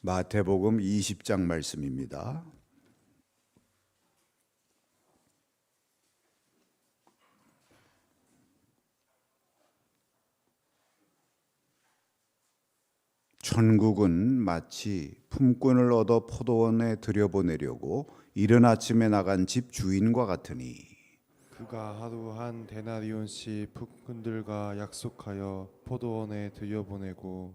마태복음 20장 말씀입니다. 천국은 마치 품꾼을 얻어 포도원에 들여보내려고 이른 아침에 나간 집 주인과 같으니 그가 하루 한 데나리온씩 품꾼들과 약속하여 포도원에 들여보내고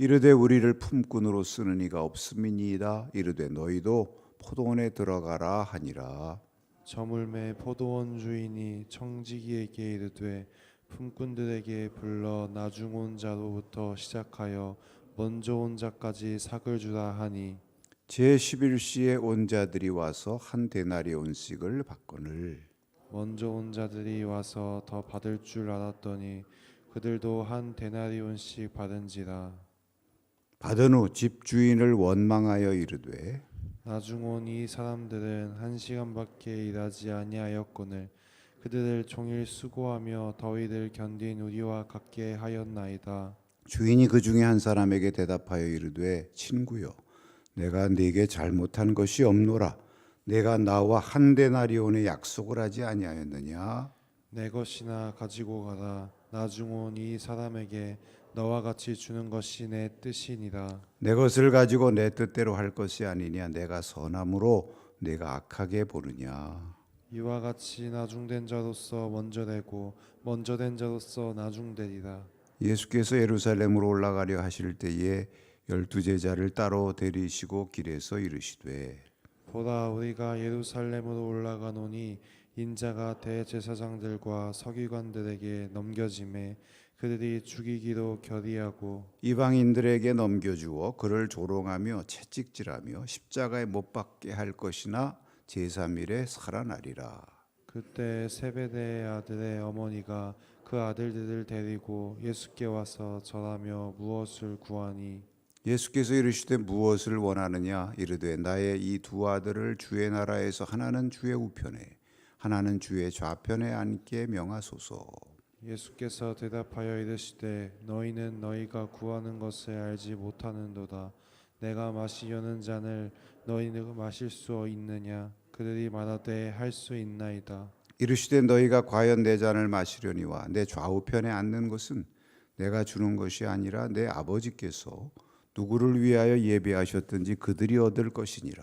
이르되 우리를 품꾼으로 쓰는 이가 없음이니이다. 이르되 너희도 포도원에 들어가라 하니라. 저물매 포도원 주인이 청지기에게 이르되 품꾼들에게 불러 나중 온 자로부터 시작하여 먼저 온 자까지 삭을 주라 하니. 제 11시에 온 자들이 와서 한 데나리 온씩을 받거늘. 먼저 온 자들이 와서 더 받을 줄 알았더니 그들도 한 데나리 온씩 받은지라 받은 후 집 주인을 원망하여 이르되 나중 온 이 사람들은 한 시간밖에 일하지 아니하였거늘 그들을 종일 수고하며 더위를 견딘 우리와 같게 하였나이다. 주인이 그 중에 한 사람에게 대답하여 이르되 친구여 내가 네게 잘못한 것이 없노라. 내가 나와 한 데나리온의 약속을 하지 아니하였느냐? 내 것이나 가지고 가라. 나중 온 이 사람에게 너와 같이 주는 것이 내 뜻이니라. 내 것을 가지고 내 뜻대로 할 것이 아니냐? 내가 선함으로 내가 악하게 보느냐? 이와 같이 나중된 자로서 먼저 되고 먼저 된 자로서 나중되리라. 예수께서 예루살렘으로 올라가려 하실 때에 열두 제자를 따로 데리시고 길에서 이르시되 보라 우리가 예루살렘으로 올라가노니 인자가 대제사장들과 서기관들에게 넘겨짐에 그들이 죽이기로 결의하고 이방인들에게 넘겨주어 그를 조롱하며 채찍질하며 십자가에 못 박게 할 것이나 제3일에 살아나리라. 그때 세베대의 아들의 어머니가 그 아들들을 데리고 예수께 와서 절하며 무엇을 구하니? 예수께서 이르시되 무엇을 원하느냐? 이르되 나의 이 두 아들을 주의 나라에서 하나는 주의 우편에 하나는 주의 좌편에 앉게 명하소서. 예수께서 대답하여 이르시되 너희는 너희가 구하는 것을 알지 못하는도다. 내가 마시려는 잔을 너희는 마실 수 있느냐? 그들이 말하되 할 수 있나이다. 이르시되 너희가 과연 내 잔을 마시려니와 내 좌우편에 앉는 것은 내가 주는 것이 아니라 내 아버지께서 누구를 위하여 예배하셨든지 그들이 얻을 것이니라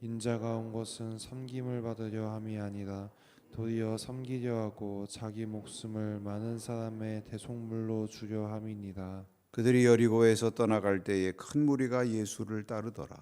인자가 온 것은 섬김을 받으려 함이 아니라 도리어 섬기려 하고 자기 목숨을 많은 사람의 대속물로 주려 함이니라 그들이 여리고에서 떠나갈 때에 큰 무리가 예수를 따르더라.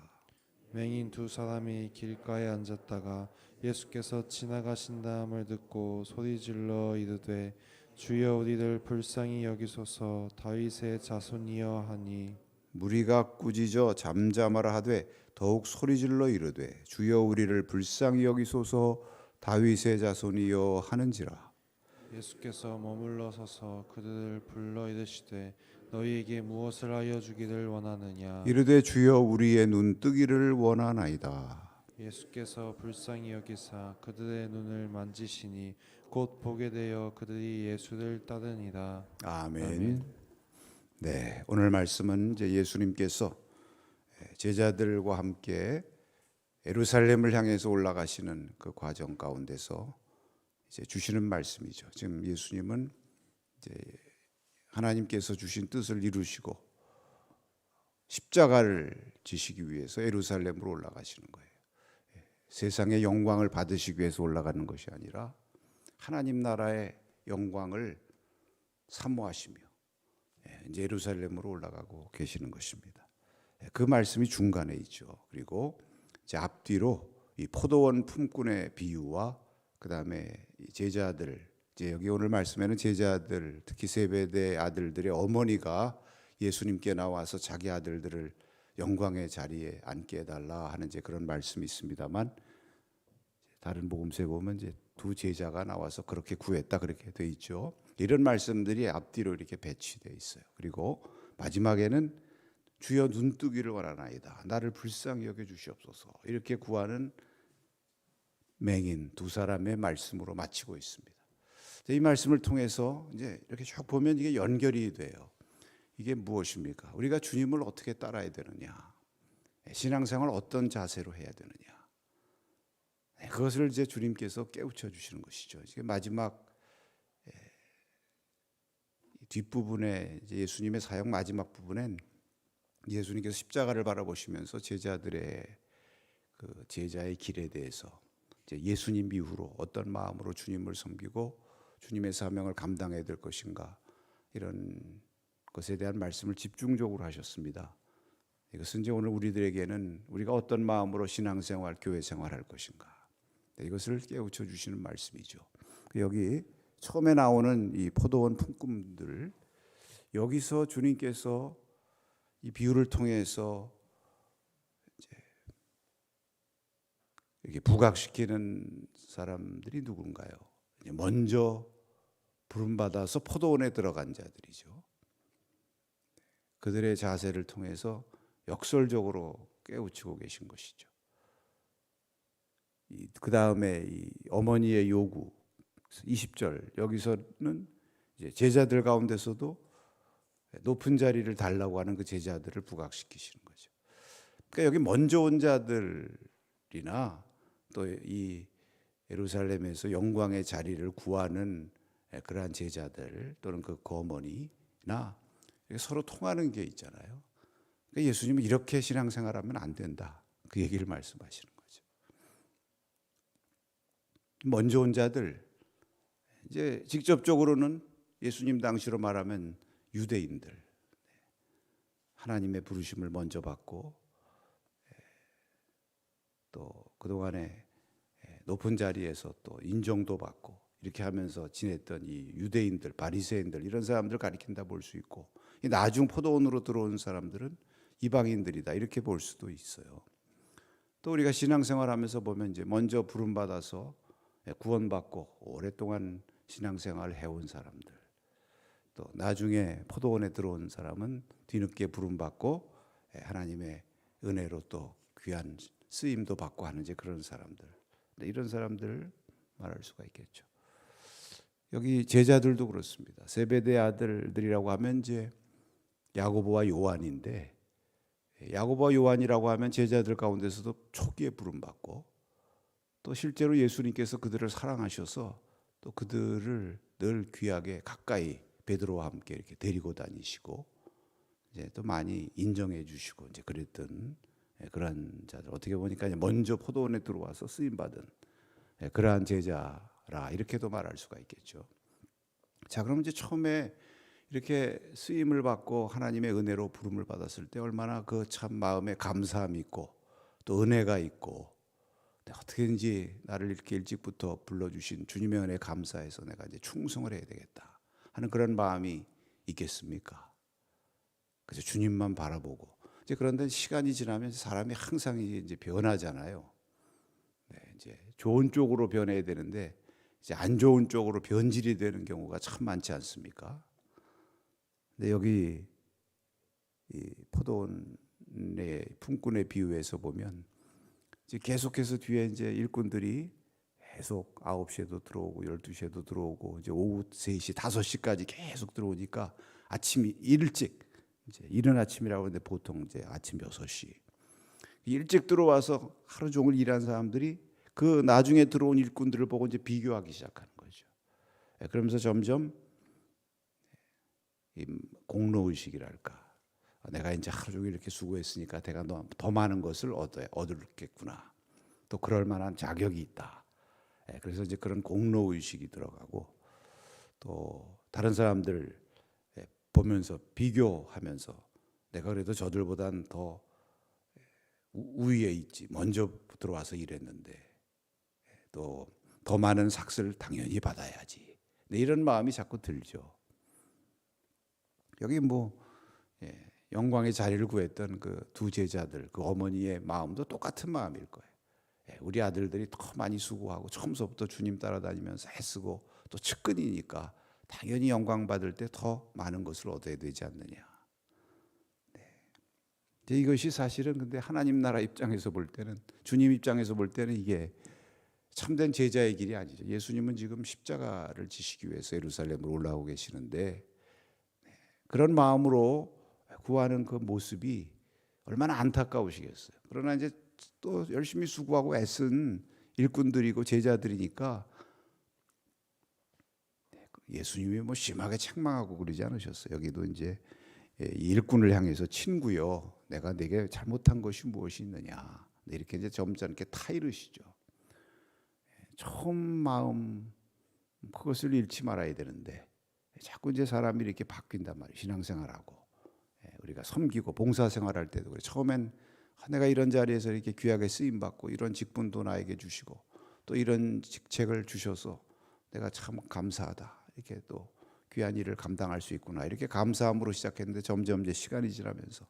맹인 두 사람이 길가에 앉았다가 예수께서 지나가신다함을 듣고 소리질러 이르되 주여 우리를 불쌍히 여기소서. 다윗의 자손이여 하니 무리가 꾸짖어 잠잠하라 하되 더욱 소리질러 이르되 주여 우리를 불쌍히 여기소서. 다윗의 자손이여 하는지라. 예수께서 머물러 서서 그들을 불러 이르시되 너희에게 무엇을 하여 주기를 원하느냐? 이르되 주여 우리의 눈 뜨기를 원하나이다. 예수께서 불쌍히 여기사 그들의 눈을 만지시니 곧 보게 되어 그들이 예수를 따르니라. 아멘. 아멘. 네, 오늘 말씀은 이제 예수님께서 제자들과 함께 예루살렘을 향해서 올라가시는 그 과정 가운데서 이제 주시는 말씀이죠. 지금 예수님은 이제 하나님께서 주신 뜻을 이루시고 십자가를 지시기 위해서 예루살렘으로 올라가시는 거예요. 세상의 영광을 받으시기 위해서 올라가는 것이 아니라 하나님 나라의 영광을 사모하시며 예, 예루살렘으로 올라가고 계시는 것입니다. 예, 그 말씀이 중간에 있죠. 그리고 이제 앞뒤로 이 포도원 품꾼의 비유와 그 다음에 이 제자들 이제 여기 오늘 말씀에는 제자들 특히 세베대 아들들의 어머니가 예수님께 나와서 자기 아들들을 영광의 자리에 앉게 해달라 하는 이제 그런 말씀이 있습니다만 다른 복음서에 보면 이제 두 제자가 나와서 그렇게 구했다 그렇게 돼 있죠. 이런 말씀들이 앞뒤로 이렇게 배치돼 있어요. 그리고 마지막에는 주여 눈뜨기를 원하나이다. 나를 불쌍히 여겨 주시옵소서. 이렇게 구하는 맹인 두 사람의 말씀으로 마치고 있습니다. 이 말씀을 통해서 이제 이렇게 쭉 보면 이게 연결이 돼요. 이게 무엇입니까? 우리가 주님을 어떻게 따라야 되느냐? 신앙생활 어떤 자세로 해야 되느냐? 네, 그것을 이제 주님께서 깨우쳐 주시는 것이죠. 이게 마지막 예, 뒷부분에 예수님의 사역 마지막 부분엔 예수님께서 십자가를 바라보시면서 제자들의 그 제자의 길에 대해서 예수님 이후로 어떤 마음으로 주님을 섬기고 주님의 사명을 감당해야 될 것인가 이런 것에 대한 말씀을 집중적으로 하셨습니다. 이것은 이제 오늘 우리들에게는 우리가 어떤 마음으로 신앙생활, 교회 생활할 것인가 네, 이것을 깨우쳐 주시는 말씀이죠. 여기 처음에 나오는 이 포도원 품꾼들 여기서 주님께서 이 비유를 통해서 이제 이렇게 부각시키는 사람들이 누군가요? 먼저 부름 받아서 포도원에 들어간 자들이죠. 그들의 자세를 통해서 역설적으로 깨우치고 계신 것이죠. 그 다음에 이 어머니의 요구 20절 여기서는 이제 제자들 가운데서도 높은 자리를 달라고 하는 그 제자들을 부각시키시는 거죠. 그러니까 여기 먼저 온 자들이나 또 이 예루살렘에서 영광의 자리를 구하는 그러한 제자들 또는 그 거머니나 서로 통하는 게 있잖아요. 그러니까 예수님은 이렇게 신앙생활하면 안 된다. 그 얘기를 말씀하시는 거죠. 먼저 온 자들 이제 직접적으로는 예수님 당시로 말하면 유대인들 하나님의 부르심을 먼저 받고 또 그동안에 높은 자리에서 또 인정도 받고 이렇게 하면서 지냈던 이 유대인들, 바리새인들 이런 사람들 가리킨다 볼 수 있고 이 나중 포도원으로 들어온 사람들은 이방인들이다 이렇게 볼 수도 있어요. 또 우리가 신앙생활하면서 보면 이제 먼저 부름 받아서 구원받고 오랫동안 신앙생활을 해온 사람들, 또 나중에 포도원에 들어온 사람은 뒤늦게 부름 받고 하나님의 은혜로 또 귀한 쓰임도 받고 하는 이제 그런 사람들, 이런 사람들 말할 수가 있겠죠. 여기 제자들도 그렇습니다. 세베대 아들들이라고 하면 이제 야고보와 요한인데 야고보와 요한이라고 하면 제자들 가운데서도 초기에 부름 받고 또 실제로 예수님께서 그들을 사랑하셔서 또 그들을 늘 귀하게 가까이 베드로와 함께 이렇게 데리고 다니시고 이제 또 많이 인정해 주시고 이제 그랬던 그러한 자들 어떻게 보니까 먼저 포도원에 들어와서 쓰임 받은 그러한 제자라 이렇게도 말할 수가 있겠죠. 자, 그럼 이제 처음에 이렇게 쓰임을 받고 하나님의 은혜로 부름을 받았을 때 얼마나 그 참 마음에 감사함이 있고 또 은혜가 있고 어떻게든지 나를 이렇게 일찍부터 불러주신 주님의 은혜 감사해서 내가 이제 충성을 해야 되겠다 하는 그런 마음이 있겠습니까? 그래서 주님만 바라보고 이제 그런데 시간이 지나면 사람이 항상 이제 변하잖아요. 네, 이제 좋은 쪽으로 변해야 되는데 이제 안 좋은 쪽으로 변질이 되는 경우가 참 많지 않습니까? 근데 여기 이 포도원의 품꾼의 비유에서 보면 이제 계속해서 뒤에 이제 일꾼들이 계속 9시에도 들어오고 12시에도 들어오고 이제 오후 3시, 5시까지 계속 들어오니까 아침 일찍 이제 이른 아침이라고 하는데 보통 이제 아침 6시 일찍 들어와서 하루 종일 일한 사람들이 그 나중에 들어온 일꾼들을 보고 이제 비교하기 시작하는 거죠. 예, 그러면서 점점 이 공로 의식이랄까. 내가 이제 하루 종일 이렇게 수고했으니까 내가 더 많은 것을 얻어 얻을겠구나. 또 그럴 만한 자격이 있다. 예, 그래서 이제 그런 공로 의식이 들어가고 또 다른 사람들 예, 보면서 비교하면서 내가 그래도 저들보단 더 우- 우위에 있지 먼저 들어와서 일했는데 예, 또더 많은 삭스를 당연히 받아야지. 네, 이런 마음이 자꾸 들죠. 여기 뭐 예, 영광의 자리를 구했던 그 두 제자들, 그 어머니의 마음도 똑같은 마음일 거예요. 예, 우리 아들들이 더 많이 수고하고 처음서부터 주님 따라다니면서 애쓰고 또 측근이니까 당연히 영광 받을 때 더 많은 것을 얻어야 되지 않느냐. 네. 이것이 사실은 근데 하나님 나라 입장에서 볼 때는 주님 입장에서 볼 때는 이게 참된 제자의 길이 아니죠. 예수님은 지금 십자가를 지시기 위해서 예루살렘으로 올라오고 계시는데 그런 마음으로 구하는 그 모습이 얼마나 안타까우시겠어요. 그러나 이제 또 열심히 수고하고 애쓴 일꾼들이고 제자들이니까 예수님이 뭐 심하게 책망하고 그러지 않으셨어요. 여기도 이제 예, 이 일꾼을 향해서 친구요, 내가 내게 잘못한 것이 무엇이 있느냐 이렇게 이제 점잖게 타이르시죠. 예, 처음 마음 그것을 잃지 말아야 되는데 자꾸 이제 사람이 이렇게 바뀐단 말이에요. 신앙생활하고 예, 우리가 섬기고 봉사생활할 때도 그래. 처음엔 아, 내가 이런 자리에서 이렇게 귀하게 쓰임 받고 이런 직분도 나에게 주시고 또 이런 직책을 주셔서 내가 참 감사하다. 이렇게 또 귀한 일을 감당할 수 있구나. 이렇게 감사함으로 시작했는데 점점 이제 시간이 지나면서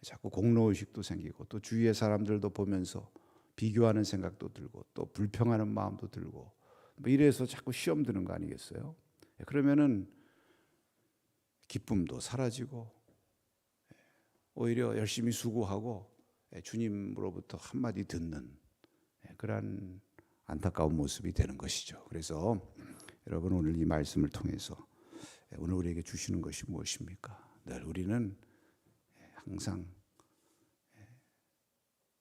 자꾸 공로 의식도 생기고 또 주위의 사람들도 보면서 비교하는 생각도 들고 또 불평하는 마음도 들고 뭐 이래서 자꾸 시험 드는 거 아니겠어요? 예, 그러면은 기쁨도 사라지고 예, 오히려 열심히 수고하고 예, 주님으로부터 한마디 듣는 예, 그러한 안타까운 모습이 되는 것이죠. 그래서 여러분 오늘 이 말씀을 통해서 예, 오늘 우리에게 주시는 것이 무엇입니까? 늘 우리는 예, 항상 예,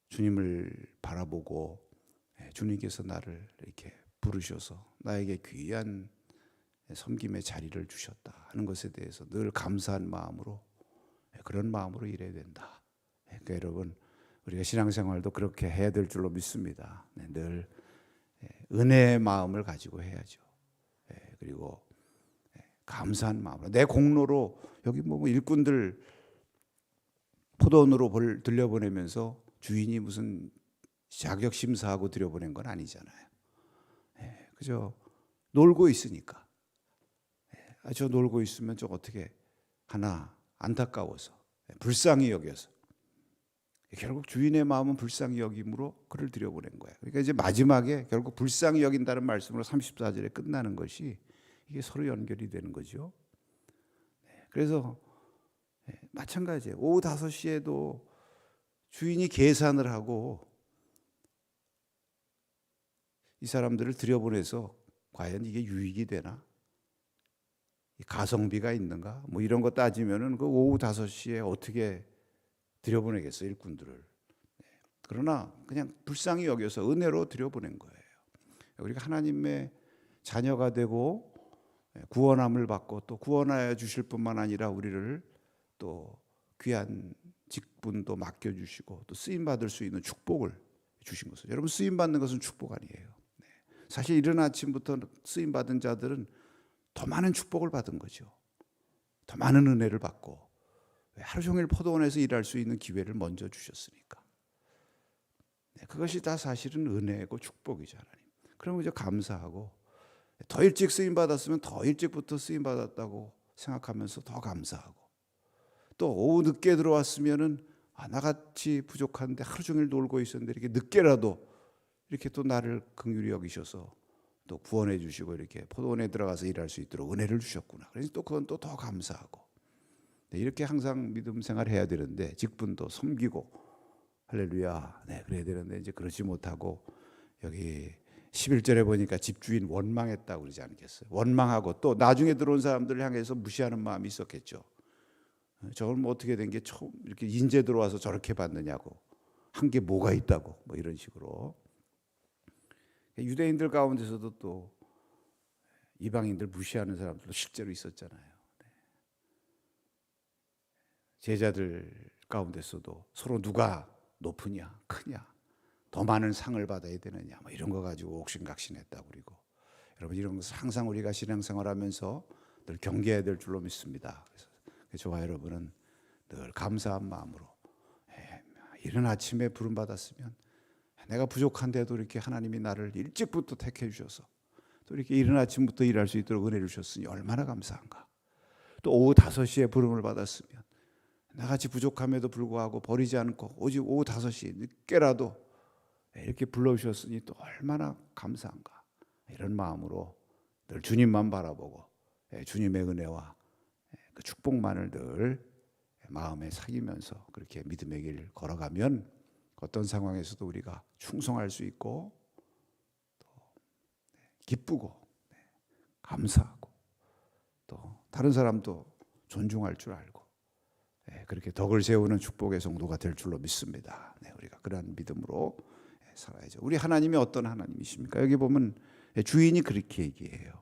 주님을 바라보고 예, 주님께서 나를 이렇게 부르셔서 나에게 귀한 섬김의 자리를 주셨다 하는 것에 대해서 늘 감사한 마음으로 예, 그런 마음으로 일해야 된다. 예, 그러니까 여러분 우리가 신앙생활도 그렇게 해야 될 줄로 믿습니다. 네, 늘 예, 은혜의 마음을 가지고 해야죠. 예, 그리고 예, 감사한 마음으로 내 공로로 여기 뭐 일꾼들 포도원으로 벌- 들려보내면서 주인이 무슨 자격 심사하고 들여보낸 건 아니잖아요. 예, 그저 놀고 있으니까. 예, 아, 저 놀고 있으면 좀 어떻게 하나 안타까워서 예, 불쌍히 여겨서 예, 결국 주인의 마음은 불쌍히 여김으로 그를 들여보낸 거예요. 그러니까 이제 마지막에 결국 불쌍히 여긴다는 말씀으로 34절에 끝나는 것이 이게 서로 연결이 되는 거죠. 네, 그래서 예, 마찬가지예요. 오후 5시에도 주인이 계산을 하고 이 사람들을 들여보내서 과연 이게 유익이 되나? 이 가성비가 있는가? 뭐 이런 거 따지면은 그 오후 5시에 어떻게 들여보내겠어 일꾼들을. 네. 그러나 그냥 불쌍히 여겨서 은혜로 들여보낸 거예요. 우리가 하나님의 자녀가 되고 예, 구원함을 받고 또 구원하여 주실 뿐만 아니라 우리를 또 귀한 직분도 맡겨 주시고 또 쓰임 받을 수 있는 축복을 주신 것을 여러분 쓰임 받는 것은 축복 아니에요. 네. 사실 이른 아침부터 쓰임 받은 자들은 더 많은 축복을 받은 거죠. 더 많은 은혜를 받고 하루 종일 포도원에서 일할 수 있는 기회를 먼저 주셨으니까. 네, 그것이 다 사실은 은혜고 축복이죠 하나님. 그러면 이제 감사하고 더 일찍 쓰임 받았으면 더 일찍부터 쓰임 받았다고 생각하면서 더 감사하고 또 오후 늦게 들어왔으면은 아, 나같이 부족한데 하루 종일 놀고 있었는데 이렇게 늦게라도 이렇게 또 나를 긍휼히 여기셔서 또 구원해 주시고 이렇게 포도원에 들어가서 일할 수 있도록 은혜를 주셨구나. 그래서 또 그건 또 더 감사하고 네, 이렇게 항상 믿음 생활해야 되는데 직분도 섬기고 할렐루야. 네, 그래야 되는데 이제 그러지 못하고 여기 11절에 보니까 집주인 원망했다고 그러지 않겠어요? 원망하고 또 나중에 들어온 사람들을 향해서 무시하는 마음이 있었겠죠. 저걸 뭐 어떻게 된 게 처음 이렇게 인재 들어와서 저렇게 받느냐고 한 게 뭐가 있다고 뭐 이런 식으로 유대인들 가운데서도 또 이방인들 무시하는 사람들도 실제로 있었잖아요. 네. 제자들 가운데서도 서로 누가 높으냐 크냐 더 많은 상을 받아야 되느냐 뭐 이런 거 가지고 옥신각신했다 그리고 여러분 이런 것을 항상 우리가 신앙생활하면서 늘 경계해야 될 줄로 믿습니다. 그래서 저와 여러분은 늘 감사한 마음으로 예, 이른 아침에 부름 받았으면 내가 부족한데도 이렇게 하나님이 나를 일찍부터 택해 주셔서 또 이렇게 이른 아침부터 일할 수 있도록 은혜를 주셨으니 얼마나 감사한가. 또 오후 5시에 부름을 받았으면 나같이 부족함에도 불구하고 버리지 않고 오직 오후 5시 늦게라도 이렇게 불러주셨으니 또 얼마나 감사한가. 이런 마음으로 늘 주님만 바라보고 예, 주님의 은혜와 예, 그 축복만을 늘 마음에 사귀면서 그렇게 믿음의 길 걸어가면 어떤 상황에서도 우리가 충성할 수 있고 또 기쁘고 네, 감사하고 또 다른 사람도 존중할 줄 알고 예, 그렇게 덕을 세우는 축복의 성도가 될 줄로 믿습니다. 네, 우리가 그러한 믿음으로 예, 살아야죠. 우리 하나님이 어떤 하나님이십니까? 여기 보면 예, 주인이 그렇게 얘기해요.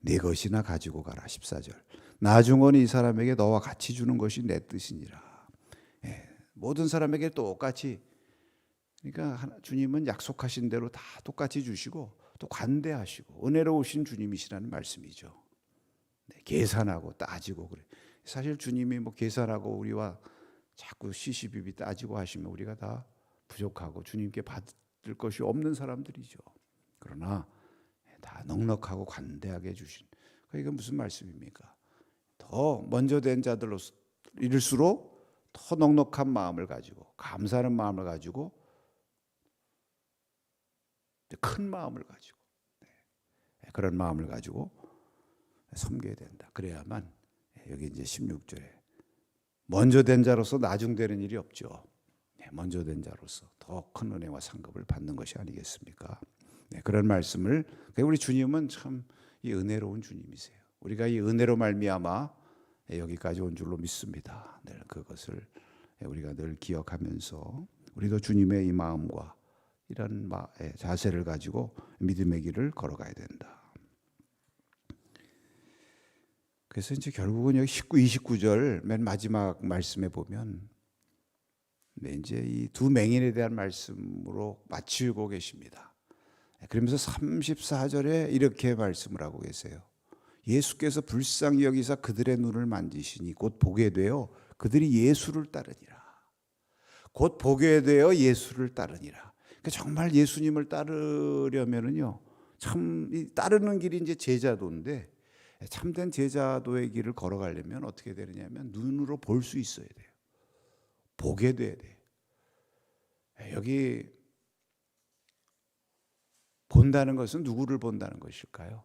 네 것이나 가지고 가라 14절. 나중은 이 사람에게 너와 같이 주는 것이 내 뜻이니라. 예, 모든 사람에게 똑같이 그러니까 주님은 약속하신 대로 다 똑같이 주시고 또 관대하시고 은혜로우신 주님이시라는 말씀이죠. 네, 계산하고 따지고 그래. 사실 주님이 뭐 계산하고 우리와 자꾸 시시비비 따지고 하시면 우리가 다 부족하고 주님께 받을 것이 없는 사람들이죠. 그러나 다 넉넉하고 관대하게 주신. 그 이건 무슨 말씀입니까? 더 먼저 된 자들로일수록 더 넉넉한 마음을 가지고 감사하는 마음을 가지고 큰 마음을 가지고 네. 그런 마음을 가지고 섬겨야 된다. 그래야만 여기 이제 16절에 먼저 된 자로서 나중되는 일이 없죠. 네, 먼저 된 자로서 더 큰 은혜와 상급을 받는 것이 아니겠습니까? 네, 그런 말씀을 그러니까 우리 주님은 참 이 은혜로운 주님이세요. 우리가 이 은혜로 말미암아 여기까지 온 줄로 믿습니다. 늘 그것을 우리가 늘 기억하면서 우리도 주님의 이 마음과 이런 마- 예, 자세를 가지고 믿음의 길을 걸어가야 된다. 그래서 이제 결국은 여기 19, 29절 맨 마지막 말씀에 보면 네, 이제 이 두 맹인에 대한 말씀으로 마치고 계십니다. 그러면서 34절에 이렇게 말씀을 하고 계세요. 예수께서 불쌍히 여기사 그들의 눈을 만지시니 곧 보게 되어 그들이 예수를 따르니라. 곧 보게 되어 예수를 따르니라. 그러니까 정말 예수님을 따르려면은요. 참이 따르는 길이 이제 제자도인데 참된 제자도의 길을 걸어가려면 어떻게 되느냐면 눈으로 볼 수 있어야 돼요. 보게 돼야 돼요. 여기 본다는 것은 누구를 본다는 것일까요?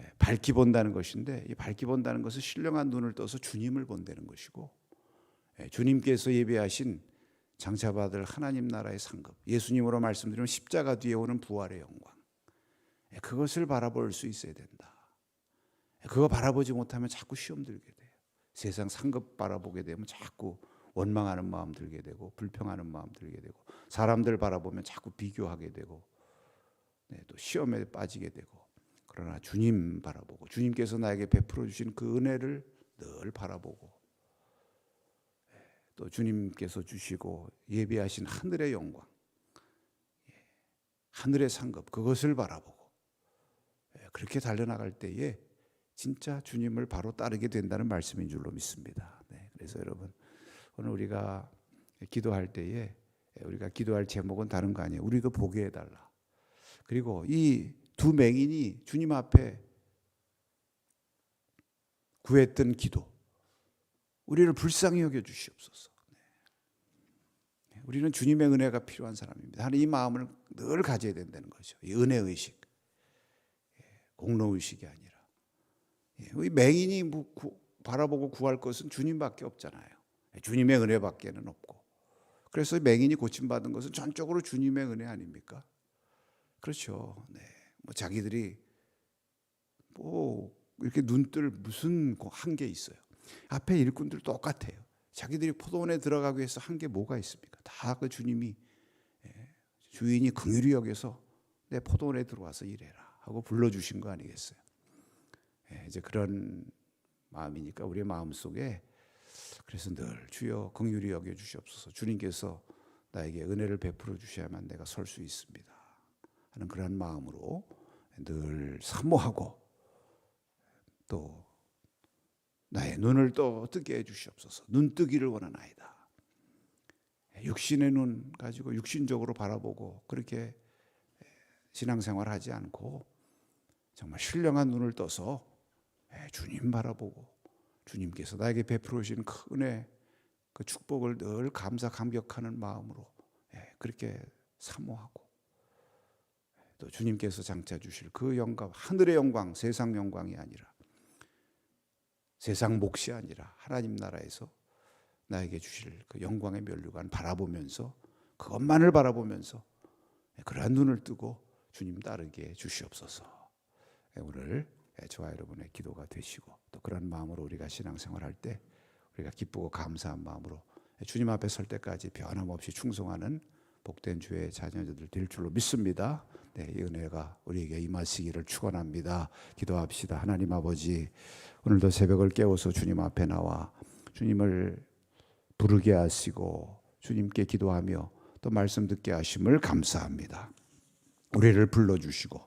예, 밝기 본다는 것인데 이 밝기 본다는 것은 신령한 눈을 떠서 주님을 본다는 것이고 예, 주님께서 예배하신 장차받을 하나님 나라의 상급 예수님으로 말씀드리면 십자가 뒤에 오는 부활의 영광 예, 그것을 바라볼 수 있어야 된다. 예, 그거 바라보지 못하면 자꾸 시험 들게 돼요. 세상 상급 바라보게 되면 자꾸 원망하는 마음 들게 되고 불평하는 마음 들게 되고 사람들 바라보면 자꾸 비교하게 되고 네, 또 시험에 빠지게 되고 그러나 주님 바라보고 주님께서 나에게 베풀어 주신 그 은혜를 늘 바라보고 예, 또 주님께서 주시고 예비하신 하늘의 영광 예, 하늘의 상급 그것을 바라보고 예, 그렇게 달려나갈 때에 진짜 주님을 바로 따르게 된다는 말씀인 줄로 믿습니다. 네, 그래서 여러분 오늘 우리가 기도할 때에 우리가 기도할 제목은 다른 거 아니에요. 우리도 보게 해달라. 그리고 이 두 맹인이 주님 앞에 구했던 기도, 우리를 불쌍히 여겨 주시옵소서. 네. 우리는 주님의 은혜가 필요한 사람입니다. 하는 이 마음을 늘 가져야 된다는 거죠. 이 은혜 의식, 공로 의식이 아니라. 예, 이 맹인이 뭐 구- 바라보고 구할 것은 주님밖에 없잖아요. 주님의 은혜밖에는 없고. 그래서 맹인이 고침받은 것은 전적으로 주님의 은혜 아닙니까? 그렇죠. 네. 뭐 자기들이 뭐 이렇게 눈뜰 무슨 한 게 있어요. 앞에 일꾼들 똑같아요. 자기들이 포도원에 들어가기 위해서 한 게 뭐가 있습니까? 다 그 주님이 예, 주인이 긍휼히 여겨서 내 포도원에 들어와서 일해라 하고 불러주신 거 아니겠어요? 예, 이제 그런 마음이니까 우리의 마음 속에 그래서 늘 주여 긍휼히 여겨 주시옵소서. 주님께서 나에게 은혜를 베풀어 주셔야만 내가 설 수 있습니다. 하는 그러한 마음으로 늘 사모하고 또 나의 눈을 또 뜨게 해 주시옵소서. 눈 뜨기를 원하나이다. 육신의 눈 가지고 육신적으로 바라보고 그렇게 신앙생활 하지 않고 정말 신령한 눈을 떠서 주님 바라보고 주님께서 나에게 베풀어 주신 큰 은혜 그 축복을 늘 감사 감격하는 마음으로 그렇게 사모하고 또 주님께서 장차 주실 그 영광 하늘의 영광 세상 영광이 아니라 세상 몫이 아니라 하나님 나라에서 나에게 주실 그 영광의 면류관 바라보면서 그것만을 바라보면서 그러한 눈을 뜨고 주님 따르게 주시옵소서. 오늘 저와 여러분의 기도가 되시고 또 그런 마음으로 우리가 신앙생활할 때 우리가 기쁘고 감사한 마음으로 주님 앞에 설 때까지 변함없이 충성하는 복된 주의 자녀들 될 줄로 믿습니다. 네, 이 은혜가 우리에게 임하시기를 축원합니다. 기도합시다. 하나님 아버지, 오늘도 새벽을 깨워서 주님 앞에 나와 주님을 부르게 하시고 주님께 기도하며 또 말씀 듣게 하심을 감사합니다. 우리를 불러 주시고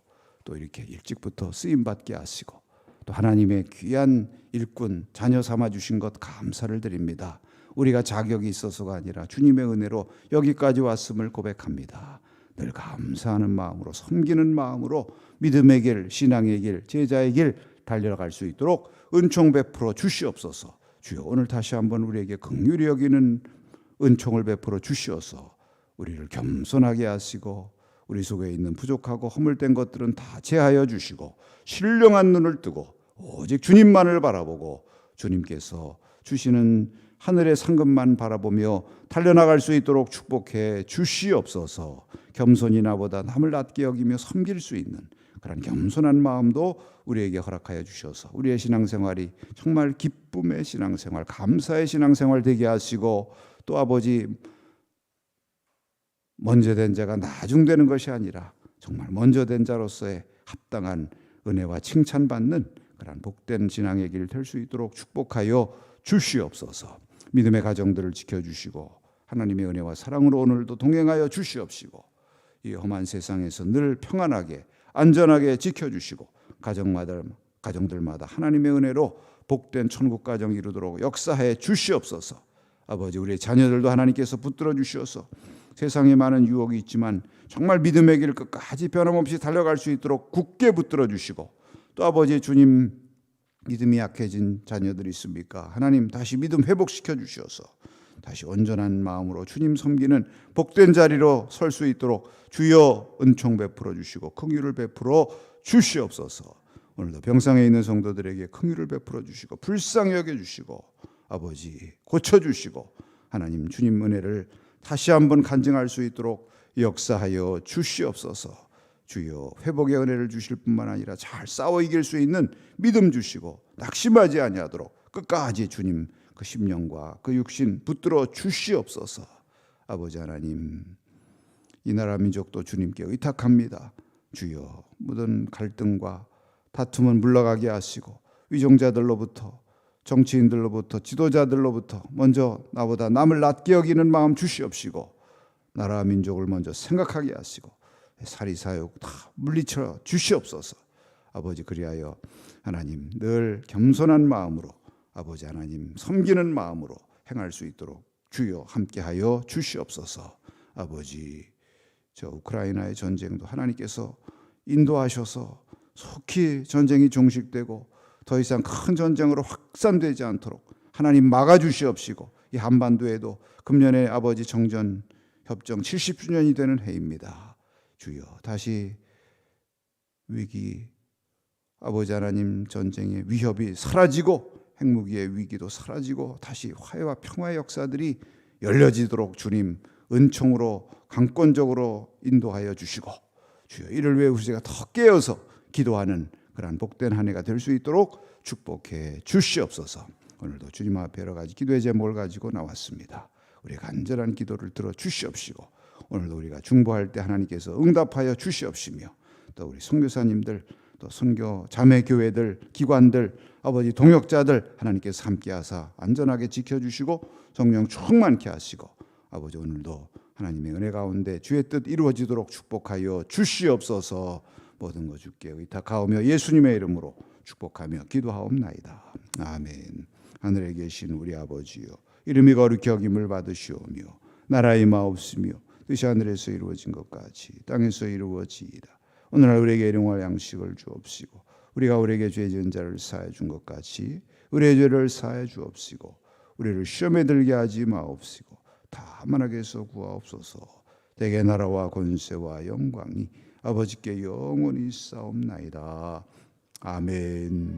또 이렇게 일찍부터 쓰임 받게 하시고 또 하나님의 귀한 일꾼 자녀 삼아 주신 것 감사를 드립니다. 우리가 자격이 있어서가 아니라 주님의 은혜로 여기까지 왔음을 고백합니다. 늘 감사하는 마음으로 섬기는 마음으로 믿음의 길, 신앙의 길, 제자의 길 달려갈 수 있도록 은총 베풀어 주시옵소서. 주여 오늘 다시 한번 우리에게 긍휼히 여기는 은총을 베풀어 주시어서 우리를 겸손하게 하시고 우리 속에 있는 부족하고 허물된 것들은 다 제하여 주시고 신령한 눈을 뜨고 오직 주님만을 바라보고 주님께서 주시는 하늘의 상급만 바라보며 달려나갈 수 있도록 축복해 주시옵소서. 겸손이 나보다 남을 낮게 여기며 섬길 수 있는 그런 겸손한 마음도 우리에게 허락하여 주셔서 우리의 신앙생활이 정말 기쁨의 신앙생활, 감사의 신앙생활 되게 하시고 또 아버지 먼저 된 자가 나중 되는 것이 아니라 정말 먼저 된 자로서의 합당한 은혜와 칭찬받는 그런 복된 신앙의 길 될 수 있도록 축복하여 주시옵소서. 믿음의 가정들을 지켜주시고 하나님의 은혜와 사랑으로 오늘도 동행하여 주시옵시고 이 험한 세상에서 늘 평안하게 안전하게 지켜주시고 가정마다 가정들마다 하나님의 은혜로 복된 천국 가정 이루도록 역사해 주시옵소서. 아버지 우리의 자녀들도 하나님께서 붙들어 주시어서 세상에 많은 유혹이 있지만 정말 믿음의 길 끝까지 변함없이 달려갈 수 있도록 굳게 붙들어 주시고 또 아버지 주님 믿음이 약해진 자녀들이 있습니까? 하나님 다시 믿음 회복시켜 주시어서 다시 온전한 마음으로 주님 섬기는 복된 자리로 설 수 있도록 주여 은총 베풀어 주시고 긍휼을 베풀어 주시옵소서. 오늘도 병상에 있는 성도들에게 긍휼을 베풀어 주시고 불쌍히 여겨 주시고 아버지 고쳐 주시고 하나님 주님 은혜를 다시 한번 간증할 수 있도록 역사하여 주시옵소서. 주여 회복의 은혜를 주실 뿐만 아니라 잘 싸워 이길 수 있는 믿음 주시고 낙심하지 아니하도록 끝까지 주님 그 심령과 그 육신 붙들어 주시옵소서. 아버지 하나님 이 나라 민족도 주님께 의탁합니다. 주여 모든 갈등과 다툼은 물러가게 하시고 위종자들로부터 정치인들로부터 지도자들로부터 먼저 나보다 남을 낮게 여기는 마음 주시옵시고 나라 민족을 먼저 생각하게 하시고 사리사욕 다 물리쳐 주시옵소서. 아버지 그리하여 하나님 늘 겸손한 마음으로 아버지 하나님 섬기는 마음으로 행할 수 있도록 주여 함께하여 주시옵소서. 아버지 저 우크라이나의 전쟁도 하나님께서 인도하셔서 속히 전쟁이 종식되고 더 이상 큰 전쟁으로 확산되지 않도록 하나님 막아 주시옵시고 이 한반도에도 금년에 아버지 정전 협정 70주년이 되는 해입니다. 주여 다시 위기 아버지 하나님 전쟁의 위협이 사라지고 핵무기의 위기도 사라지고 다시 화해와 평화의 역사들이 열려지도록 주님 은총으로 강권적으로 인도하여 주시고 주여 이를 위해 우리가 더 깨어서 기도하는 그러한 복된 한 해가 될 수 있도록 축복해 주시옵소서. 오늘도 주님 앞에 여러 가지 기도의 제목을 가지고 나왔습니다. 우리 간절한 기도를 들어 주시옵시고 오늘도 우리가 중보할 때 하나님께서 응답하여 주시옵시며 또 우리 선교사님들 또 선교 자매 교회들 기관들 아버지 동역자들 하나님께서 함께하사 안전하게 지켜주시고 성령 충만케 하시고 아버지 오늘도 하나님의 은혜 가운데 주의 뜻 이루어지도록 축복하여 주시옵소서 모든 것 주께 의탁하오며 예수님의 이름으로 축복하며 기도하옵나이다. 아멘. 하늘에 계신 우리 아버지여 이름이 거룩히 여김을 받으시오며 나라의 마옵시며 뜻이 하늘에서 이루어진 것 같이 땅에서 이루어지이다. 오늘날 우리에게 일용할 양식을 주옵시고 우리가 우리에게 죄 지은 자를 사해 준 것 같이 우리의 죄를 사해 주옵시고 우리를 시험에 들게 하지 마옵시고 다만 악에서 구하옵소서. 대개 나라와 권세와 영광이 아버지께 영원히 싸움나이다. 아멘